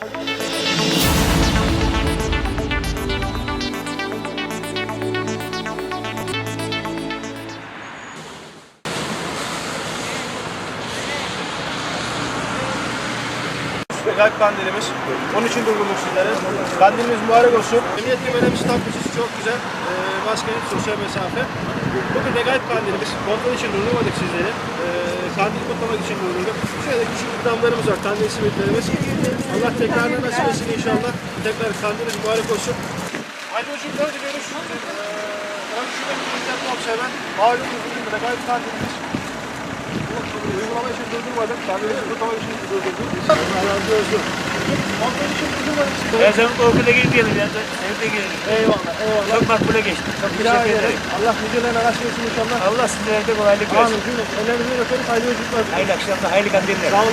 Galip kandilimiz. Onun için durdurduk sizlere. Kandilimiz mübarek olsun. Emniyet kemerimiz takmışız. Çok güzel. Ee, maske, sosyal mesafe. Bugün de Galip kandilimiz. Kontrol için durdurmadık sizleri. Ee, kandil kutlamak için durdurduk. Şöyle küçük ikramlarımız var. Kandil simitlerimiz. Allah tekrarına nasip etsin inşallah. Tekrar kandilimiz mübarek olsun. Haydi çocuklar diliyoruz. Ee, ön şurada bir internet observe. Malumuz bugün de Galip kandilimiz. Uygulama için durdurmadık. Kandilimizi kutlamak için durdurduk. Allah. Ben senin korkuyla girmeyelim ya. Evde girelim. Eyvallah, eyvallah. Çok makbule geçti. Çok Bir teşekkür ederim. Allah nicelerine nasip etsin inşallah. Allah sizlere de kolaylık versin. Amin. Cümle. Ellerinizden öperiz. Hayırlı yolculuklar. Hayırlı akşamlar, hayırlı kandiller. Sağ olun.